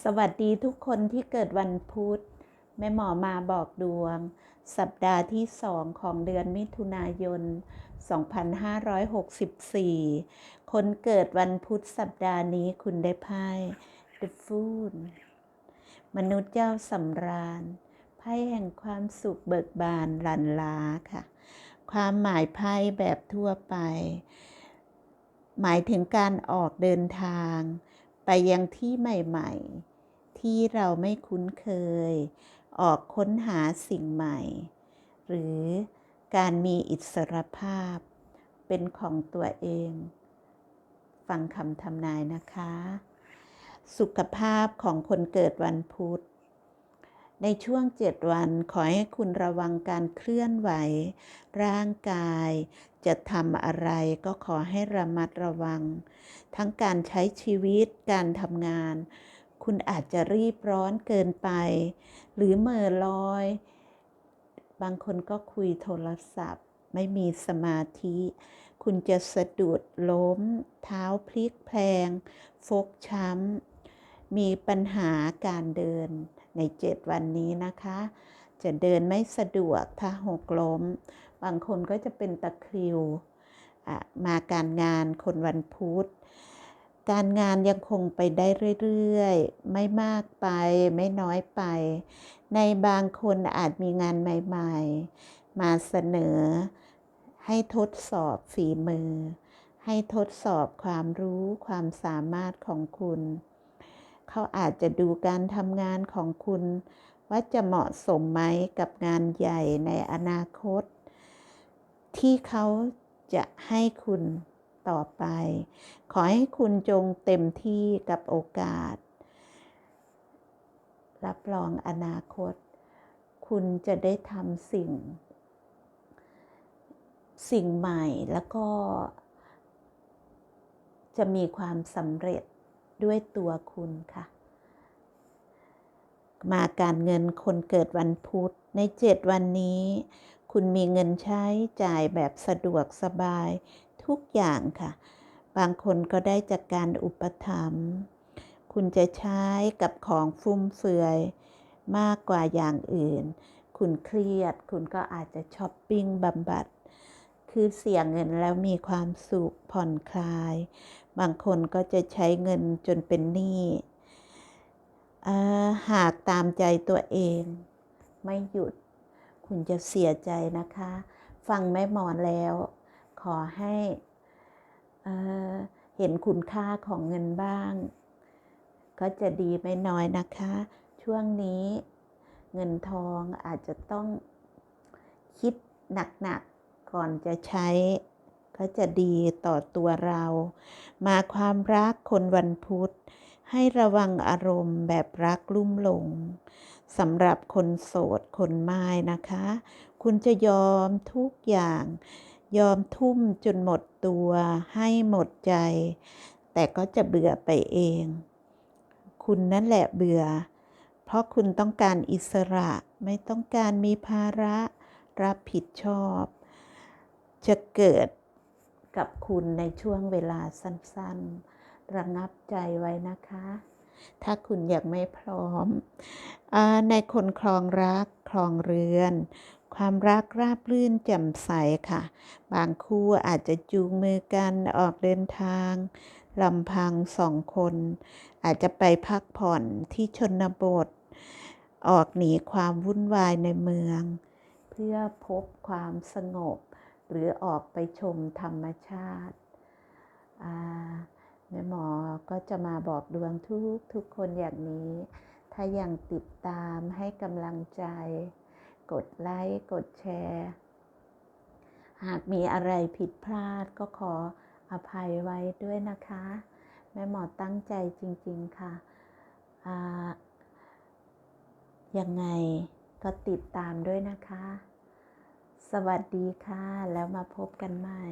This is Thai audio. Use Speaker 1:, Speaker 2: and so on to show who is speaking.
Speaker 1: สวัสดีทุกคนที่เกิดวันพุธ แม่หมอมาบอกดวง สัปดาห์ที่สองของเดือนมิถุนายน 2564 คนเกิดวันพุธสัปดาห์นี้คุณได้ไพ่ The Fool มนุษย์เจ้าสำราญ ไพ่แห่งความสุขเบิกบานหลันล้าค่ะ ความหมายไพ่แบบทั่วไป หมายถึงการออกเดินทาง ไปยังที่ใหม่ๆ ที่เราไม่คุ้นเคย ออกค้นหาสิ่งใหม่ หรือการมีอิสรภาพ เป็นของตัวเอง ฟังคำทำนายนะคะ สุขภาพของคนเกิดวันพุธ ในช่วงเจ็ดวันขอให้คุณระวังการเคลื่อนไหว ร่างกาย จะทำอะไรก็ขอให้ระมัดระวัง ทั้งการใช้ชีวิตการทำงาน คุณอาจจะรีบร้อนเกินไป หรือเหม่อลอย บางคนก็คุยโทรศัพท์ ไม่มีสมาธิ คุณจะสะดุดล้ม เท้าพลิกแพลง ฟกช้ำ มีปัญหาการเดิน ในเจ็ดวันนี้นะคะ จะเดินไม่สะดวกถ้าหกล้ม บางคนก็จะเป็นตะคริว มาการงานคนวันพุธ การงานยังคงไปได้เรื่อยๆ ไม่มากไปไม่น้อยไป ในบางคนอาจมีงานใหม่ๆ มาเสนอให้ทดสอบฝีมือ ให้ทดสอบความรู้ความสามารถของคุณ เขาอาจจะดูการทำงานของคุณ ว่าจะเหมาะสมไหมกับงานใหญ่ในอนาคต ที่เขาจะให้คุณต่อไป ขอให้คุณจงเต็มที่กับโอกาส รับรองอนาคต คุณจะได้ทำสิ่ง สิ่งใหม่แล้วก็ จะมีความสำเร็จ ด้วยตัวคุณค่ะ มาการเงินคนเกิดวันพุธในเจ็ดวันนี้ คุณมีเงินใช้จ่ายแบบสะดวกสบายทุกอย่างค่ะ บางคนก็ได้จากการอุปถัมภ์คุณจะใช้กับของฟุ่มเฟือยมากกว่าอย่างอื่น คุณเครียด คุณก็อาจจะช้อปปิ้งบำบัด คือเสียเงินแล้วมีความสุขผ่อนคลาย บางคนก็จะใช้เงินจนเป็นหนี้หากตามใจตัวเอง ไม่หยุด คุณจะเสียใจนะคะ ฟังแม่หมอนแล้ว ขอให้เเห็นคุณค่าของเงินบ้าง ก็จะดีไม่น้อยนะคะ ช่วงนี้เงินทองอาจจะต้องคิดหนักๆ ก่อนจะใช้ก็จะดีต่อตัวเรา มาความรักคนวันพุธ ให้ระวังอารมณ์แบบรักลุ่มหลงสำหรับคนโสดคนไม้นะคะ คุณจะยอมทุกอย่าง ยอมทุ่มจนหมดตัวให้หมดใจ แต่ก็จะเบื่อไปเอง คุณนั่นแหละเบื่อ เพราะคุณต้องการอิสระไม่ต้องการมีภาระรับผิดชอบ จะเกิดกับคุณในช่วงเวลาสั้นๆ ระงับใจไว้นะคะ ถ้าคุณยังไม่พร้อมอในคนคลองรักคลองเรือน ความรักราบรื่นแจ่มใสค่ะ บางคู่อาจจะจูงมือกันออกเดินทางลำพังสองคน อาจจะไปพักผ่อนที่ชนบท ออกหนีความวุ่นวายในเมือง เพื่อพบความสงบ หรือออกไปชมธรรมชาติแม่หมอก็จะมาบอกดวงทุกทุกคนอย่างนี้ ถ้ายังติดตามให้กำลังใจ กดไลค์ กดแชร์ หากมีอะไรผิดพลาดก็ขออภัยไว้ด้วยนะคะ แม่หมอตั้งใจจริงๆค่ะยังไงก็ติดตามด้วยนะคะ สวัสดีค่ะ แล้วมาพบกันใหม่